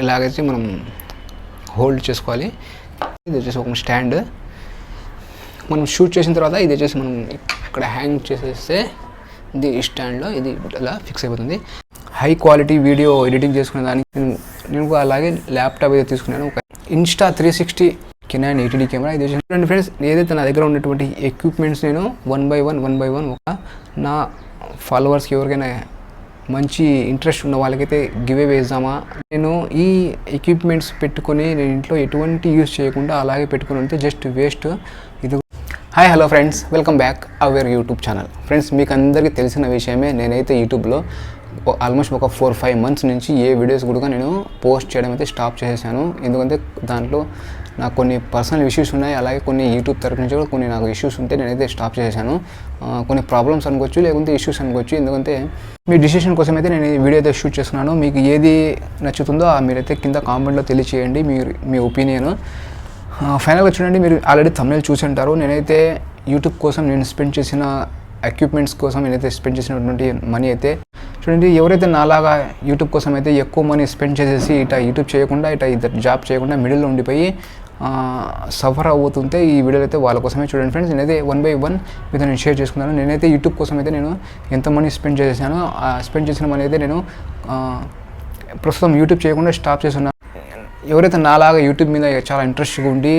ఇలాగైతే మనం హోల్డ్ చేసుకోవాలి. ఇది వచ్చేసి ఒక స్టాండ్. మనం షూట్ చేసిన తర్వాత ఇది వచ్చేసి మనం ఇక్కడ హ్యాంగ్ చేసేస్తే ఇది ఈ స్టాండ్లో ఇది అలా ఫిక్స్ అయిపోతుంది. హై క్వాలిటీ వీడియో ఎడిటింగ్ చేసుకునే దానికి నేను నేను కూడా అలాగే ల్యాప్టాప్ అయితే తీసుకున్నాను. ఒక insta three sixty Canon eighty D camera. ఇది చూడండి ఫ్రెండ్స్ ఏదైతే నా దగ్గర ఉన్నటువంటి ఎక్విప్మెంట్స్ నేను one by one one by one ఒక నా ఫాలోవర్స్కి ఎవరికైనా మంచి ఇంట్రెస్ట్ ఉన్న వాళ్ళకైతే గివ్ వేద్దామా నేను ఈ ఎక్విప్మెంట్స్ పెట్టుకొని నేను ఇంట్లో ఎటువంటి యూస్ చేయకుండా అలాగే పెట్టుకుని ఉంటే జస్ట్ వేస్ట్ ఇది hi hello friends welcome back our YouTube channel friends మీకు అందరికీ తెలిసిన విషయమే నేనైతే యూట్యూబ్లో ఆల్మోస్ట్ ఒక ఫోర్ ఫైవ్ మంత్స్ నుంచి ఏ వీడియోస్ కూడా నేను పోస్ట్ చేయడం అయితే స్టాప్ చేసేసాను. ఎందుకంటే దాంట్లో నాకు కొన్ని పర్సనల్ ఇష్యూస్ ఉన్నాయి. అలాగే కొన్ని యూట్యూబ్ తరఫు నుంచి కూడా కొన్ని నాకు ఇష్యూస్ ఉంటే నేనైతే స్టాప్ చేశాను. కొన్ని ప్రాబ్లమ్స్ అనుకోవచ్చు లేకుంటే ఇష్యూస్ అనుకోవచ్చు. ఎందుకంటే మీ డిసిషన్ కోసం అయితే నేను ఈ వీడియో అయితే షూట్ చేస్తున్నాను. మీకు ఏది నచ్చుతుందో మీరైతే కింద కామెంట్లో తెలియచేయండి మీ మీ ఒపీనియన్ ఫైనల్గా చూడండి మీరు ఆల్రెడీ తమిళ చూసి ఉంటారు. నేనైతే యూట్యూబ్ కోసం నేను స్పెండ్ చేసిన ఎక్విప్మెంట్స్ కోసం నేనైతే స్పెండ్ చేసినటువంటి మనీ అయితే చూడండి ఎవరైతే నాలాగా యూట్యూబ్ కోసం అయితే ఎక్కువ మనీ స్పెండ్ చేసేసి ఇట యూట్యూబ్ చేయకుండా ఇట ఇద్దరు జాబ్ చేయకుండా మిడిల్లో ఉండిపోయి సఫర్ అవుతుంటే ఈ వీడియోలో అయితే వాళ్ళ కోసమే చూడండి ఫ్రెండ్స్ నేనైతే వన్ బై వన్ మీతో నేను షేర్ చేసుకున్నాను. నేనైతే యూట్యూబ్ కోసం అయితే నేను ఎంత మనీ స్పెండ్ చేసేసానో ఆ స్పెండ్ చేసిన మనీ అయితే నేను ప్రస్తుతం యూట్యూబ్ చేయకుండా స్టాప్ చేస్తున్నాను ఎవరైతే నాలాగా యూట్యూబ్ మీద చాలా ఇంట్రెస్ట్గా ఉండి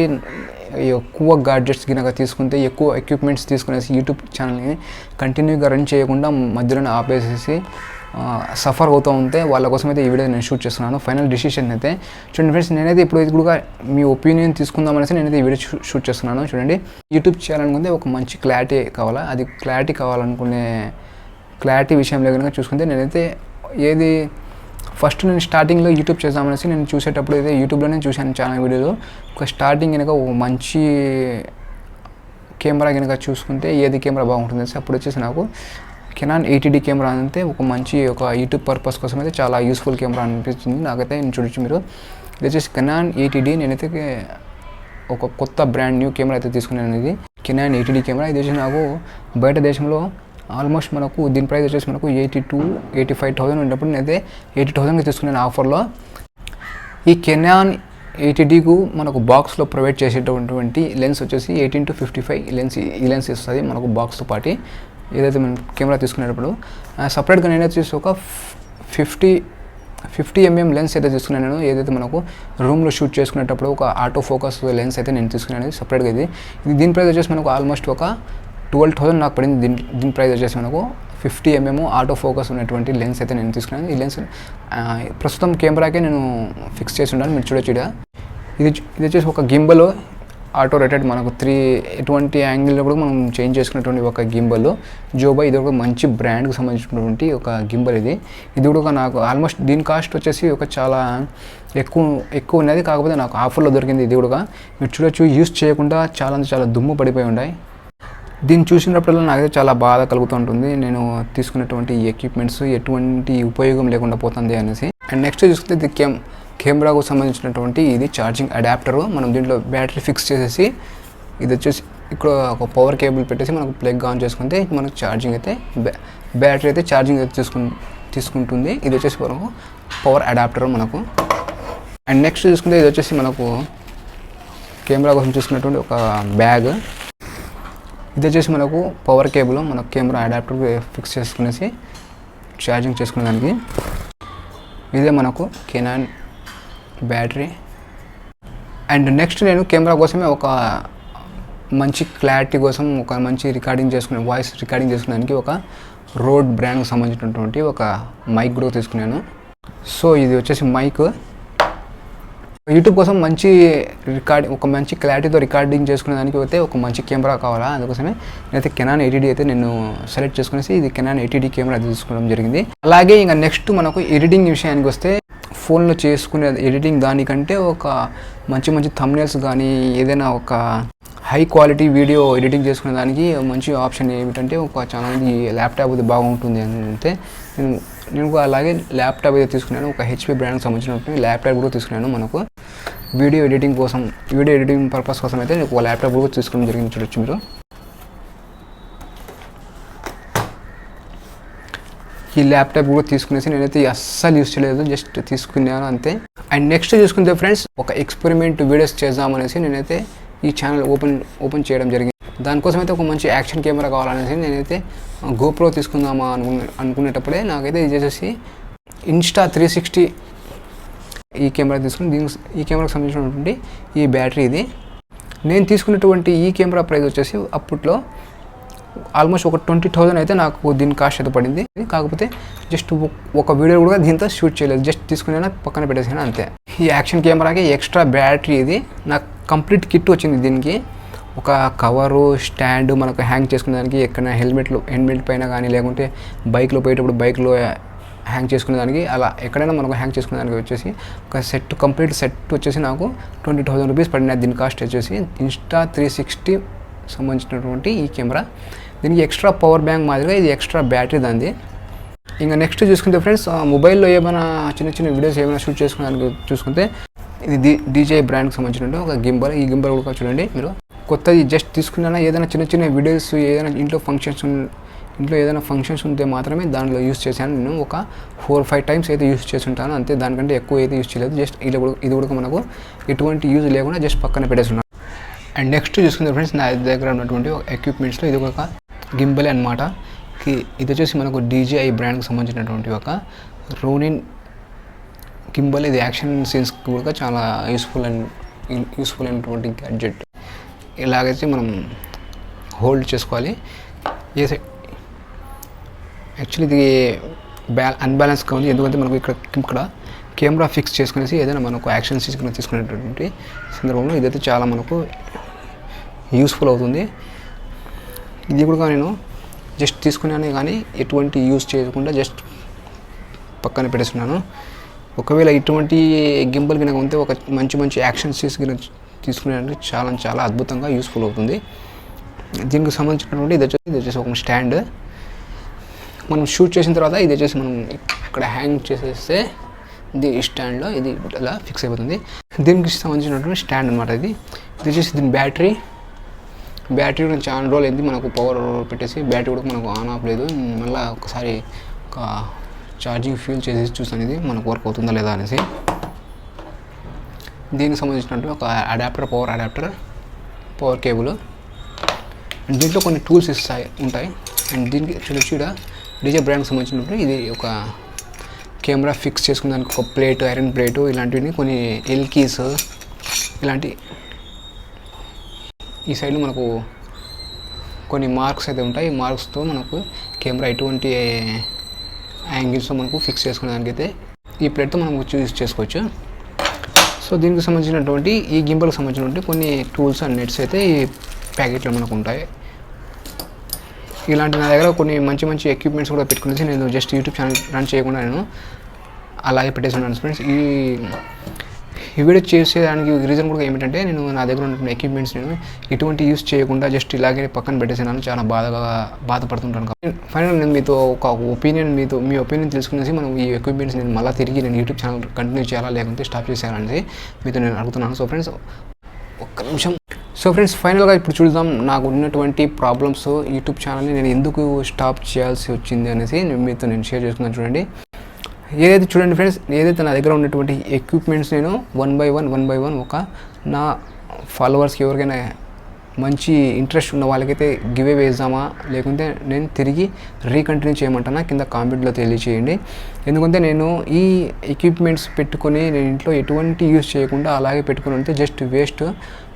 ఎక్కువ గాడ్జెట్స్ గినక తీసుకుంటే ఎక్కువ ఎక్విప్మెంట్స్ తీసుకునేసి యూట్యూబ్ ఛానల్ని కంటిన్యూగా రన్ చేయకుండా మధ్యలోనే ఆపేసేసి సఫర్ అవుతూ ఉంటే వాళ్ళ కోసం అయితే ఈ వీడియో నేను షూట్ చేస్తున్నాను. ఫైనల్ డిసిషన్ అయితే చూడండి ఫ్రెండ్స్ నేనైతే ఇప్పుడు ఇది కూడా మీ ఒపీనియన్ తీసుకుందాం అనేసి నేనైతే ఈ వీడియో షూట్ చేస్తున్నాను. చూడండి యూట్యూబ్ చేయాలనుకుంటే ఒక మంచి క్లారిటీ కావాలా? అది క్లారిటీ కావాలనుకునే క్లారిటీ విషయంలో కనుక చూసుకుంటే నేనైతే ఏది ఫస్ట్ నేను స్టార్టింగ్లో యూట్యూబ్ చేద్దామనేసి నేను చూసేటప్పుడు అయితే యూట్యూబ్లోనే చూశాను చాలా వీడియోలు ఒక స్టార్టింగ్ కనుక ఒక మంచి కెమెరా కనుక చూసుకుంటే ఏది కెమెరా బాగుంటుంది అప్పుడు వచ్చేసి నాకు కెనాన్ ఎయిటీడీ కెమెరా అంటే ఒక మంచి ఒక యూట్యూబ్ పర్పస్ కోసం అయితే చాలా యూస్ఫుల్ కెమెరా అనిపిస్తుంది. నాకైతే నేను చూడొచ్చు మీరు. ఇది వచ్చేసి కెనాన్ ఎయిటీడీ నేనైతే ఒక కొత్త బ్రాండ్ న్యూ కెమెరా అయితే తీసుకున్నాను ఇది. Canon eighty D camera. ఇది వచ్చి నాకు బయట దేశంలో ఆల్మోస్ట్ మనకు దీని ప్రైస్ వచ్చేసి మనకు eighty two eighty five thousand ఉన్నప్పుడు నేనైతే ఎయిటీ థౌసండ్కి తీసుకున్నాను ఆఫర్లో ఈ కెనాన్ ఎయిటీడీకు మనకు బాక్స్లో ప్రొవైడ్ చేసేటటువంటి లెన్స్ వచ్చేసి eighteen to fifty five lens ఈ లెన్స్ ఇస్తుంది మనకు బాక్స్తో పాటు. ఏదైతే మనం కెమెరా తీసుకునేటప్పుడు సపరేట్గా నేను వచ్చేసి ఒక ఫిఫ్టీ ఫిఫ్టీ ఎంఎం లెన్స్ అయితే తీసుకున్నాను నేను. ఏదైతే మనకు రూమ్లో షూట్ చేసుకునేటప్పుడు ఒక ఆటో ఫోకస్ లెన్స్ అయితే నేను తీసుకున్నాను. సపరేట్గా ఇది. ఇది దీని ప్రైస్ వచ్చేసి మనకు ఆల్మోస్ట్ ఒక ట్వెల్వ్ థౌసండ్ నాకు పడింది. దీని దీని ప్రైస్ వచ్చేసి మనకు ఫిఫ్టీ ఎంఎం ఆటో ఫోకస్ ఉన్నటువంటి లెన్స్ అయితే నేను తీసుకున్నాను. ఈ లెన్స్ ప్రస్తుతం కెమెరాకే నేను ఫిక్స్ చేసి ఉన్నాను మీరు చూడొచ్చు ఇది ఇది వచ్చేసి ఒక గింబలో ఆటో రేటెడ్ మనకు త్రీ ఎటువంటి యాంగిల్లో కూడా మనం చేంజ్ చేసుకున్నటువంటి ఒక గింబల్ జోబా ఇది ఒక మంచి బ్రాండ్కి సంబంధించినటువంటి ఒక గింబల్ ఇది. ఇది కూడా ఒక నాకు ఆల్మోస్ట్ దీని కాస్ట్ వచ్చేసి ఒక చాలా ఎక్కువ ఎక్కువ ఉన్నది. కాకపోతే నాకు ఆఫర్లో దొరికింది ఇది కూడా. మీరు చూడొచ్చు యూస్ చేయకుండా చాలా అంటే చాలా దుమ్ము పడిపోయి ఉన్నాయి. దీన్ని చూసినప్పుడల్లా నాకైతే చాలా బాధ కలుగుతూ ఉంటుంది. నేను తీసుకున్నటువంటి ఎక్విప్మెంట్స్ ఎటువంటి ఉపయోగం లేకుండా పోతుంది అనేసి. అండ్ నెక్స్ట్ చూసుకుంటే ఇది కెమ్ కెమెరాకు సంబంధించినటువంటి ఇది ఛార్జింగ్ అడాప్టరు మనం దీంట్లో బ్యాటరీ ఫిక్స్ చేసేసి ఇది వచ్చేసి ఇక్కడ ఒక పవర్ కేబుల్ పెట్టేసి మనకు ప్లగ్ ఆన్ చేసుకుంటే మనకు ఛార్జింగ్ అయితే బ్యా- బ్యాటరీ అయితే ఛార్జింగ్ అయితే తీసుకు తీసుకుంటుంది. ఇది వచ్చేసి మనకు పవర్ అడాప్టర్ మనకు. అండ్ నెక్స్ట్ చూసుకుంటే ఇది వచ్చేసి మనకు కెమెరా కోసం చూసుకున్నటువంటి ఒక బ్యాగ్ ఇది వచ్చేసి మనకు పవర్ కేబుల్ మనకు కెమెరా అడాప్టర్ ఫిక్స్ చేసుకునేసి ఛార్జింగ్ చేసుకునే దానికి ఇదే మనకు కెనాన్ బ్యాటరీ. అండ్ నెక్స్ట్ నేను కెమెరా కోసమే ఒక మంచి క్లారిటీ కోసం ఒక మంచి రికార్డింగ్ చేసుకునే వాయిస్ రికార్డింగ్ చేసుకునేదానికి ఒక రోడ్ బ్రాండ్కి సంబంధించినటువంటి ఒక మైక్ కూడా తీసుకున్నాను. సో ఇది వచ్చేసి మైక్. యూట్యూబ్ కోసం మంచి రికార్డ్ ఒక మంచి క్లారిటీతో రికార్డింగ్ చేసుకునే దానికి అయితే ఒక మంచి కెమెరా కావాలా? అందుకోసమే నేనైతే కెనాన్ ఎయిటీడీ అయితే నేను సెలెక్ట్ చేసుకునేసి ఇది కెనాన్ ఎయిటీడీ కెమెరా తీసుకోవడం జరిగింది. అలాగే ఇంకా నెక్స్ట్ మనకు ఎడిటింగ్ విషయానికి వస్తే ఫోన్లో చేసుకునే ఎడిటింగ్ దానికంటే ఒక మంచి మంచి థమ్నేల్స్ కానీ ఏదైనా ఒక హై క్వాలిటీ వీడియో ఎడిటింగ్ చేసుకునే దానికి మంచి ఆప్షన్ ఏమిటంటే ఒక చాలా మంది ల్యాప్టాప్ అయితే బాగుంటుంది అని అంటే నేను నేను కూడా అలాగే ల్యాప్టాప్ అయితే తీసుకున్నాను. ఒక హెచ్పి బ్రాండ్కి సంబంధించిన ల్యాప్టాప్ కూడా తీసుకున్నాను మనకు. వీడియో ఎడిటింగ్ కోసం వీడియో ఎడిటింగ్ పర్పస్ కోసం అయితే నేను ఒక ల్యాప్టాప్ కూడా తీసుకోవడం జరిగింది చూడొచ్చు మీరు ఈ ల్యాప్టాప్ కూడా తీసుకునేసి నేనైతే అస్సలు యూస్ చేయలేదు జస్ట్ తీసుకున్నాను అంతే. అండ్ నెక్స్ట్ చూసుకుంటే ఫ్రెండ్స్ ఒక ఎక్స్పెరిమెంట్ వీడియోస్ చేద్దామనేసి నేనైతే ఈ ఛానల్ ఓపెన్ ఓపెన్ చేయడం జరిగింది. దానికోసం అయితే ఒక మంచి యాక్షన్ కెమెరా కావాలనేసి నేనైతే గోప్రో తీసుకుందామా అనుకునే అనుకునేటప్పుడే నాకైతే ఇది వచ్చేసి ఇన్స్టా త్రీ సిక్స్టీ ఈ కెమెరా తీసుకుని దీనికి ఈ కెమెరాకి సంబంధించినటువంటి ఈ బ్యాటరీ ఇది. నేను తీసుకున్నటువంటి ఈ కెమెరా ప్రైస్ వచ్చేసి అప్పట్లో ఆల్మోస్ట్ ఒక ట్వంటీ థౌసండ్ అయితే నాకు దీని కాస్ట్ అయితే పడింది. కాకపోతే జస్ట్ ఒక వీడియో కూడా దీంతో షూట్ చేయలేదు. జస్ట్ తీసుకునే పక్కన పెట్టేసాను అంతే. ఈ యాక్షన్ కెమెరాకి ఎక్స్ట్రా బ్యాటరీ ఇది. నాకు కంప్లీట్ కిట్ వచ్చింది దీనికి. ఒక కవరు స్టాండ్ మనకు హ్యాంగ్ చేసుకునేదానికి ఎక్కడ హెల్మెట్లు హెల్మెట్ పైన కానీ లేకుంటే బైక్లో పోయేటప్పుడు బైక్లో హ్యాంగ్ చేసుకునేదానికి అలా ఎక్కడైనా మనకు హ్యాంగ్ చేసుకునేదానికి వచ్చేసి ఒక సెట్ కంప్లీట్ సెట్ వచ్చేసి నాకు ట్వంటీ థౌసండ్ రూపీస్ పడిన దీని కాస్ట్ వచ్చేసి ఇన్స్టా త్రీ సిక్స్టీ సంబంధించినటువంటి ఈ కెమెరా. దీనికి ఎక్స్ట్రా పవర్ బ్యాంక్ మాదిరిగా ఇది ఎక్స్ట్రా బ్యాటరీ దాంది. ఇంకా నెక్స్ట్ చూసుకుంటే ఫ్రెండ్స్ మొబైల్లో ఏమైనా చిన్న చిన్న వీడియోస్ ఏమైనా షూట్ చేసుకోవడానికి చూసుకుంటే ఇది డి డీజే బ్రాండ్కి సంబంధించిన ఒక గింబల్. ఈ గింబల్ కూడా చూడండి మీరు. కొత్తది జస్ట్ తీసుకున్నా ఏదైనా చిన్న చిన్న వీడియోస్ ఏదైనా ఇంట్లో ఫంక్షన్స్ ఇంట్లో ఏదైనా ఫంక్షన్స్ ఉంటే మాత్రమే దాంట్లో యూస్ చేశాను నేను. ఒక ఫోర్ ఫైవ్ టైమ్స్ అయితే యూస్ చేసి ఉంటాను అంతే దానికంటే ఎక్కువ అయితే యూస్ చేయలేదు. జస్ట్ ఇది కూడా ఇది కూడా మనకు ఎటువంటి యూజ్ లేకుండా జస్ట్ పక్కన పెట్టేస్తున్నాను. అండ్ నెక్స్ట్ చూసుకుంటే ఫ్రెండ్స్ నా దగ్గర ఉన్నటువంటి ఎక్విప్మెంట్స్లో ఇది ఒక గింబల్ అనమాట ఇది వచ్చేసి మనకు డీజేఐ బ్రాండ్కి సంబంధించినటువంటి ఒక రోనిన్ గింబల్ ఇది యాక్షన్ సీన్స్ కూడా చాలా యూస్ఫుల్ అండ్ యూస్ఫుల్ అయినటువంటి గ్యాడ్జెట్ ఇలాగైతే మనం హోల్డ్ చేసుకోవాలి. ఏ యాక్చువల్లీ ఇది బ్యా అన్బ్యాలెన్స్గా ఉంది ఎందుకంటే మనకు ఇక్కడ ఇక్కడ కెమెరా ఫిక్స్ చేసుకునేసి ఏదైనా మనకు యాక్షన్ తీసుకుని తీసుకునేటటువంటి సందర్భంలో ఇదైతే చాలా మనకు యూస్ఫుల్ అవుతుంది. ఇది కూడా నేను జస్ట్ తీసుకున్నాను కానీ ఎటువంటి యూస్ చేయకుండా జస్ట్ పక్కన పెట్టేస్తున్నాను ఒకవేళ ఇటువంటి గింబల్ కనుక ఉంటే ఒక మంచి మంచి యాక్షన్ సీన్స్ తీసుకునేటంటే చాలా చాలా అద్భుతంగా యూస్ఫుల్ అవుతుంది. దీనికి సంబంధించినటువంటి ఇది వచ్చేసి ఇది వచ్చేసి ఒక స్టాండ్ మనం షూట్ చేసిన తర్వాత ఇది వచ్చేసి మనం ఇక్కడ హ్యాంగ్ చేసేస్తే ఇది స్టాండ్లో ఇది ఇలా ఫిక్స్ అయిపోతుంది. దీనికి సంబంధించినటువంటి స్టాండ్ అనమాట ఇది. ఇది వచ్చేసి దీని బ్యాటరీ బ్యాటరీ కూడా చాలా రోజులు అయింది మనకు పవర్ పెట్టేసి. బ్యాటరీ కూడా మనకు ఆన్ ఆఫ్ లేదు. మళ్ళీ ఒకసారి ఒక ఛార్జింగ్ ఫ్యూల్ చేసి చూస్తాను ఇది మనకు వర్క్ అవుతుందా లేదా అనేసి. దీనికి సంబంధించినట్టు ఒక adapter power adapter power cable and దీంట్లో కొన్ని టూల్స్ ఇస్తాయి ఉంటాయి. అండ్ దీనికి చూడొచ్చు ఇక్కడ డీజే బ్రాండ్కి సంబంధించినప్పుడు ఇది ఒక కెమెరా ఫిక్స్ చేసుకునే దానికి ఒక ప్లేట్ ఐరన్ ప్లేట్ ఇలాంటివి కొన్ని ఎల్కీస్ ఇలాంటి ఈ సైడ్లో మనకు కొన్ని మార్క్స్ అయితే ఉంటాయి. ఈ మార్క్స్తో మనకు కెమెరా ఎటువంటి యాంగిల్స్తో మనకు ఫిక్స్ చేసుకునే దానికైతే ఈ ప్లేట్తో మనం యూజ్ చేసుకోవచ్చు. సో దీనికి సంబంధించినటువంటి ఈ గింబల్కి సంబంధించినటువంటి కొన్ని టూల్స్ అండ్ నెట్స్ అయితే ఈ ప్యాకెట్లో మనకు ఉంటాయి. ఇలాంటి నా దగ్గర కొన్ని మంచి మంచి ఎక్విప్మెంట్స్ కూడా పెట్టుకునేసి నేను జస్ట్ యూట్యూబ్ ఛానల్ రన్ చేయకుండా నేను అలాగే పెట్టేస్తున్నాను ఫ్రెండ్స్ ఈ ఈ వీడియో చేసేదానికి రీజన్ కూడా ఏమిటంటే నేను నా దగ్గర ఉన్నటువంటి ఎక్విప్మెంట్స్ నేను ఎటువంటి యూస్ చేయకుండా జస్ట్ ఇలాగే పక్కన పెట్టేసినాను చాలా బాధగా బాధపడుతుంటాను కాబట్టి. ఫైనల్ నేను మీతో ఒక ఒపీనియన్ మీతో మీ ఒపీనియన్ తెలుసుకునేసి మనం ఈ ఎక్విప్మెంట్స్ నేను మళ్ళీ తిరిగి నేను యూట్యూబ్ ఛానల్ కంటిన్యూ చేయాలా లేకుంటే స్టాప్ చేసేయాలనేది మీతో నేను అడుగుతున్నాను. సో ఫ్రెండ్స్ ఒక్క నిమిషం సో ఫ్రెండ్స్ ఫైనల్గా ఇప్పుడు చూద్దాం. నాకు ఉన్నటువంటి ప్రాబ్లమ్స్ యూట్యూబ్ ఛానల్ని నేను ఎందుకు స్టాప్ చేయాల్సి వచ్చింది అనేసి మీతో నేను షేర్ చేసుకున్నాను చూడండి. ఏదైతే చూడండి ఫ్రెండ్స్ ఏదైతే నా దగ్గర ఉన్నటువంటి ఎక్విప్మెంట్స్ నేను one by one one by one ఒక నా ఫాలోవర్స్కి ఎవరికైనా మంచి ఇంట్రెస్ట్ ఉన్న వాళ్ళకైతే గివ్ వేద్దామా లేకుంటే నేను తిరిగి రీకంటిన్యూ చేయమంటానా? కింద కామెంట్లో తెలియచేయండి. ఎందుకంటే నేను ఈ ఎక్విప్మెంట్స్ పెట్టుకొని నేను ఇంట్లో ఎటువంటి యూస్ చేయకుండా అలాగే పెట్టుకుని ఉంటే జస్ట్ వేస్ట్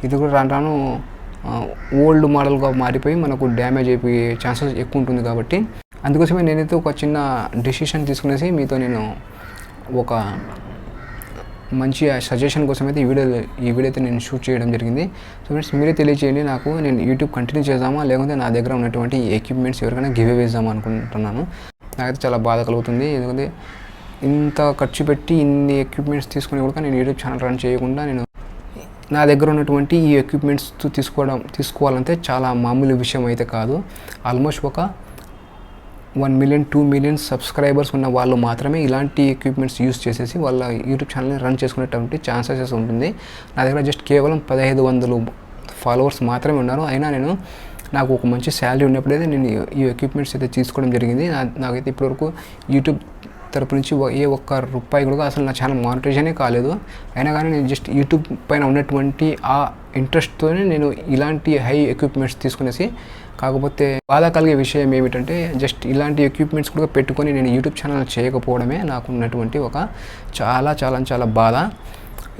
ఇది కూడా రాను రాను ఓల్డ్ మోడల్గా మారిపోయి మనకు డ్యామేజ్ అయిపోయే ఛాన్సెస్ ఎక్కువ ఉంటుంది కాబట్టి. అందుకోసమే నేనైతే ఒక చిన్న డెసిషన్ తీసుకునేసి మీతో నేను ఒక మంచి సజెషన్ కోసం అయితే ఈ వీడియో ఈ వీడియో అయితే నేను షూట్ చేయడం జరిగింది. సో ఫ్రెండ్స్ మీరే తెలియచేయండి నాకు నేను యూట్యూబ్ కంటిన్యూ చేద్దామా? లేకుంటే నా దగ్గర ఉన్నటువంటి ఎక్విప్మెంట్స్ ఎవరికైనా గివ్ వేద్దాం అనుకుంటున్నాను. నాకైతే చాలా బాధ కలుగుతుంది. ఎందుకంటే ఇంత ఖర్చు పెట్టి ఇన్ని ఎక్విప్మెంట్స్ తీసుకుని కూడా నేను యూట్యూబ్ ఛానల్ రన్ చేయకుండా నేను నా దగ్గర ఉన్నటువంటి ఈ ఎక్విప్మెంట్స్ తీసుకోవడం తీసుకోవాలంటే చాలా మామూలు విషయం అయితే కాదు. ఆల్మోస్ట్ ఒక one million two million subscribers ఉన్న వాళ్ళు మాత్రమే ఇలాంటి ఎక్విప్మెంట్స్ యూస్ చేసేసి వాళ్ళ యూట్యూబ్ ఛానల్ని రన్ చేసుకునేటువంటి ఛాన్సెస్ ఉంటుంది. నా దగ్గర జస్ట్ కేవలం పదహైదు వందలు ఫాలోవర్స్ మాత్రమే ఉన్నారు. అయినా నేను నాకు ఒక మంచి శాలరీ ఉన్నప్పుడైతే నేను ఈ ఎక్విప్మెంట్స్ అయితే తీసుకోవడం జరిగింది. నాకైతే ఇప్పటివరకు యూట్యూబ్ తరపు నుంచి ఏ ఒక్క రూపాయి కూడా అసలు నా ఛానల్ మానిటైజేషనే కాలేదు. అయినా కానీ నేను జస్ట్ యూట్యూబ్ పైన ఉన్నటువంటి ఆ ఇంట్రెస్ట్తోనే నేను ఇలాంటి హై ఎక్విప్మెంట్స్ తీసుకునేసి కాకపోతే బాధ కలిగే విషయం ఏమిటంటే జస్ట్ ఇలాంటి ఎక్విప్మెంట్స్ కూడా పెట్టుకొని నేను యూట్యూబ్ ఛానల్ చేయకపోవడమే నాకు ఉన్నటువంటి ఒక చాలా చాలా చాలా బాధ.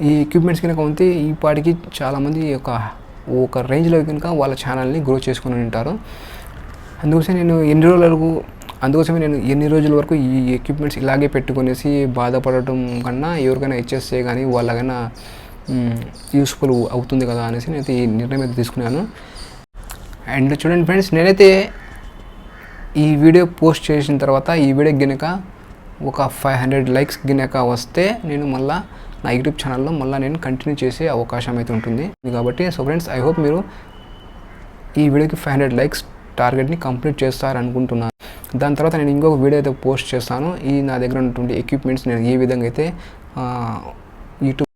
ఈ ఎక్విప్మెంట్స్ కనుక ఉంటే ఈ పాటికి చాలామంది ఒక ఒక రేంజ్లో కనుక వాళ్ళ ఛానల్ని గ్రో చేసుకుని ఉంటారు. అందుకోసం నేను ఎన్ని రోజుల వరకు అందుకోసమే నేను ఎన్ని రోజుల వరకు ఈ ఎక్విప్మెంట్స్ ఇలాగే పెట్టుకునేసి బాధపడటం కన్నా ఎవరికైనా ఇచ్చేస్తే కానీ వాళ్ళకైనా యూస్ఫుల్ అవుతుంది కదా అనేసి నేను ఈ నిర్ణయం అయితే తీసుకున్నాను. అండ్ చూడండి ఫ్రెండ్స్ నేనైతే ఈ వీడియో పోస్ట్ చేసిన తర్వాత ఈ వీడియో గినక ఒక ఫైవ్ హండ్రెడ్ లైక్స్ గినక వస్తే నేను మళ్ళా నా యూట్యూబ్ ఛానల్లో మళ్ళీ నేను కంటిన్యూ చేసే అవకాశం అయితే ఉంటుంది. కాబట్టి సో ఫ్రెండ్స్ ఐ హోప్ మీరు ఈ వీడియోకి ఫైవ్ హండ్రెడ్ లైక్స్ టార్గెట్ని కంప్లీట్ చేస్తారనుకుంటున్నాను. దాని తర్వాత నేను ఇంకొక వీడియో అయితే పోస్ట్ చేస్తాను. ఈ నా దగ్గర ఉన్నటువంటి ఎక్విప్మెంట్స్ నేను ఏ విధంగా అయితే యూట్యూబ్